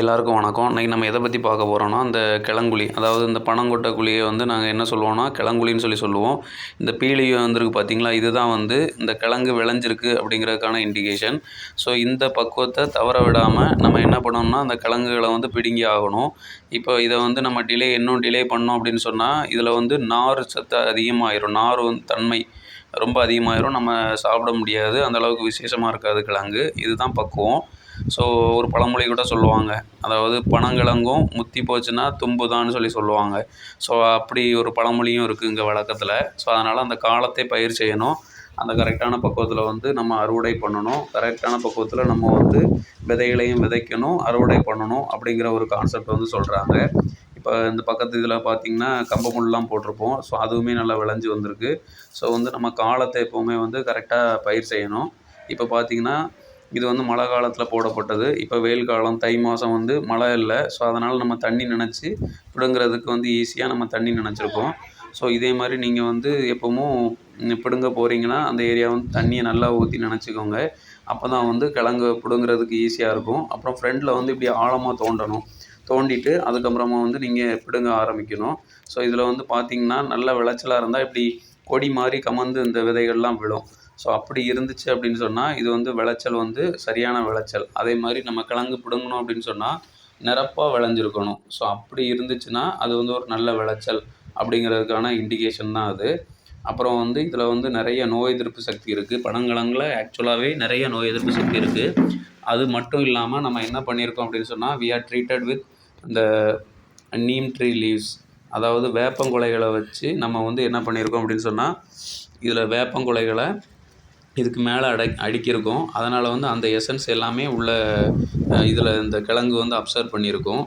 எல்லாருக்கும் வணக்கம். இன்றைக்கி நம்ம எதை பற்றி பார்க்க போகிறோம்னா அந்த கிழங்குழி அதாவது இந்த பனங்கொட்டை குழியை வந்து நாங்கள் என்ன சொல்லுவோம்னா கிழங்குழின்னு சொல்லி சொல்லுவோம். இந்த பீலியோ வந்திருக்கு பார்த்தீங்களா இதுதான் வந்து இந்த கிழங்கு விளைஞ்சிருக்கு அப்படிங்கிறதுக்கான இண்டிகேஷன் ஸோ இந்த பக்குவத்தை தவற விடாமல் நம்ம என்ன பண்ணணும்னா அந்த கிழங்குகளை வந்து பிடுங்கி ஆகணும். இப்போ இதை வந்து நம்ம டிலே இன்னும் டிலே பண்ணோம் அப்படின்னு சொன்னால் இதில் வந்து நார் சத்து அதிகமாகிரும் நார் வந்து தன்மை ரொம்ப அதிகமாகிரும் நம்ம சாப்பிட முடியாது. அந்தளவுக்கு விசேஷமாக இருக்காது கிழங்கு. இதுதான் பக்குவம். ஸோ ஒரு பழமொழி கூட சொல்லுவாங்க. அதாவது பனங்கிழங்கும் முத்தி போச்சுன்னா தும்புதான்னு சொல்லி சொல்லுவாங்க. ஸோ அப்படி ஒரு பழமொழியும் இருக்குது இங்கே வழக்கத்தில். ஸோ அதனால் அந்த காலத்தை பயிர் செய்யணும். அந்த கரெக்டான பக்குவத்தில் வந்து நம்ம அறுவடை பண்ணணும். கரெக்டான பக்குவத்தில் நம்ம வந்து விதைகளையும் விதைக்கணும். அறுவடை பண்ணணும் அப்படிங்கிற ஒரு கான்செப்ட் வந்து சொல்கிறாங்க இப்போ இந்த பக்கத்து இதில் பார்த்திங்கன்னா கம்பமுள்ளெலாம் போட்டிருப்போம். ஸோ அதுவுமே நல்லா விளைஞ்சி வந்திருக்கு. ஸோ வந்து நம்ம காலத்தை எப்போவுமே வந்து கரெக்டாக பயிர் செய்யணும். இப்போ பார்த்திங்கன்னா இது வந்து மழை காலத்தில் போடப்பட்டது. இப்போ வெயில் காலம் தை மாதம் வந்து மழை இல்லை. ஸோ அதனால் நம்ம தண்ணி நினச்சி பிடுங்குறதுக்கு வந்து ஈஸியாக நம்ம தண்ணி நினச்சிருப்போம் ஸோ இதே மாதிரி நீங்கள் வந்து எப்போவும் பிடுங்க போகிறீங்கன்னா அந்த ஏரியா வந்து தண்ணியை நல்லா ஊற்றி நினச்சிக்கோங்க. அப்போ தான் வந்து கிழங்கு பிடுங்குறதுக்கு ஈஸியாக இருக்கும். அப்புறம் ஃப்ரெண்டில் வந்து இப்படி ஆழமாக தோண்டணும். தோண்டிட்டு அதுக்கப்புறமா வந்து நீங்கள் பிடுங்க ஆரம்பிக்கணும். ஸோ இதில் வந்து பார்த்திங்கன்னா நல்ல விளைச்சலாக இருந்தால் இப்படி கொடி மாதிரி கமந்து இந்த விதைகள்லாம் விழும். ஸோ அப்படி இருந்துச்சு அப்படின்னு சொன்னால் இது வந்து விளைச்சல் வந்து சரியான விளைச்சல். அதே மாதிரி நம்ம கிழங்கு பிடுங்கணும் அப்படின்னு சொன்னால் நிரப்பாக விளைஞ்சிருக்கணும். ஸோ அப்படி இருந்துச்சுன்னா அது வந்து ஒரு நல்ல விளைச்சல் அப்படிங்கிறதுக்கான இண்டிகேஷன் தான் அது. அப்புறம் வந்து இதில் வந்து நிறைய நோய் எதிர்ப்பு சக்தி இருக்குது பனங்கிழங்குல ஆக்சுவலாகவே நிறைய நோய் எதிர்ப்பு சக்தி இருக்குது அது மட்டும் இல்லாமல் நம்ம என்ன பண்ணியிருக்கோம் அப்படின்னு சொன்னால் வி ஆர் ட்ரீட்டட் வித் இந்த நீம் ட்ரீ லீவ்ஸ் அதாவது வேப்பங்குலைகளை வச்சு நம்ம வந்து என்ன பண்ணியிருக்கோம் அப்படின்னு சொன்னால் இதில் வேப்பங்குலைகளை இதுக்கு மேலே அடை அடுக்கியிருக்கும். அதனால் வந்து அந்த எசன்ஸ் எல்லாமே உள்ள இதில் இந்த கிழங்கு வந்து அப்சர்வ் பண்ணியிருக்கும்.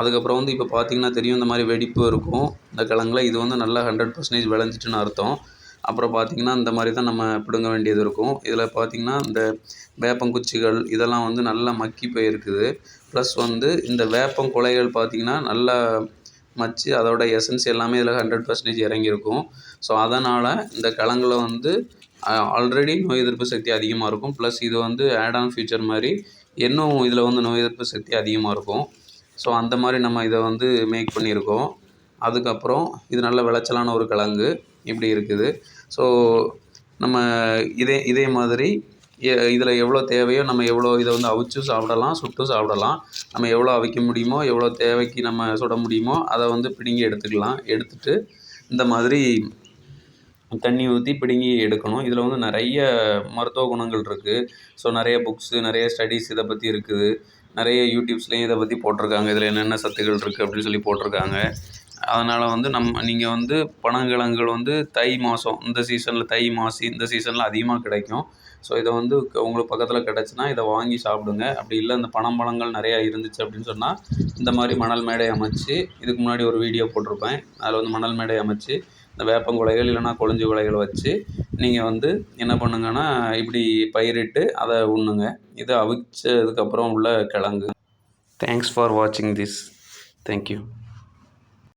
அதுக்கப்புறம் வந்து இப்போ பார்த்தீங்கன்னா தெரியும் இந்த மாதிரி வெடிப்பு இருக்கும். இந்த கிழங்குல இது வந்து நல்லா ஹண்ட்ரட் பர்சன்டேஜ் விளைஞ்சிட்டுன்னு அர்த்தம். அப்புறம் பார்த்திங்கன்னா இந்த மாதிரி தான் நம்ம பிடுங்க வேண்டியது இருக்கும். இதில் பார்த்திங்கன்னா இந்த வேப்பங்குச்சிகள் இதெல்லாம் வந்து நல்லா மக்கி போயிருக்குது. ப்ளஸ் வந்து இந்த வேப்பம் குலைகள் பார்த்திங்கன்னா நல்லா மச்சு அதோட எசன்ஸ் எல்லாமே இதில் ஹண்ட்ரட் பர்சன்டேஜ் இறங்கியிருக்கும். ஸோ அதனால் இந்த கிழங்குல வந்து ஆல்ரெடி நோய் எதிர்ப்பு சக்தி அதிகமாக இருக்கும். ப்ளஸ் இது வந்து ஆட் ஆன் ஃபியூச்சர் மாதிரி இன்னும் இதில் வந்து நோய் எதிர்ப்பு சக்தி அதிகமாக இருக்கும். ஸோ அந்த மாதிரி நம்ம இதை வந்து மேக் பண்ணியிருக்கோம். அதுக்கப்புறம் இது நல்ல விளைச்சலான ஒரு கிழங்கு இப்படி இருக்குது. ஸோ நம்ம இதே இதே மாதிரி இதில் எவ்வளோ தேவையோ நம்ம எவ்வளோ இதை வந்து அவிச்சும் சாப்பிடலாம் சுட்டும் சாப்பிடலாம். நம்ம எவ்வளோ அவிக்க முடியுமோ எவ்வளோ தேவைக்கு நம்ம சுட முடியுமோ அதை வந்து பிடுங்கி எடுத்துக்கலாம். எடுத்துகிட்டு இந்த மாதிரி தண்ணி ஊற்றி பிடுங்கி எடுக்கணும். இதில் வந்து நிறைய மருத்துவ குணங்கள் இருக்குது ஸோ நிறைய புக்ஸு நிறைய ஸ்டடீஸ் இதை பற்றி இருக்குது. நிறைய யூடியூப்ஸ்லேயும் இதை பற்றி போட்டிருக்காங்க இதில் என்னென்ன சத்துக்கள் இருக்குது அப்படின்னு சொல்லி போட்டிருக்காங்க அதனால் வந்து நம்ம நீங்கள் வந்து பனங்கிழங்குகள் வந்து தை மாதம் இந்த சீசனில் தை மாசி இந்த சீசனில் அதிகமாக கிடைக்கும். ஸோ இதை வந்து உங்களுக்கு பக்கத்தில் கிடச்சின்னா இதை வாங்கி சாப்பிடுங்க. அப்படி இல்லை இந்த பனம்பழங்கள் நிறையா இருந்துச்சு அப்படின்னு சொன்னால் இந்த மாதிரி மணல் மேடை அமைச்சு இதுக்கு முன்னாடி ஒரு வீடியோ போட்டிருப்பேன் அதில் வந்து மணல் மேடை அமைச்சு இந்த வேப்பங்குலைகள் இல்லைனா கொழிஞ்சி குலைகள் வச்சு நீங்கள் வந்து என்ன பண்ணுங்கன்னா இப்படி பயிரிட்டு அதை உண்ணுங்க. இதை அவிச்சதுக்கப்புறம் உள்ள கிழங்கு. தேங்க்ஸ் ஃபார் வாட்சிங் திஸ் தேங்க்யூ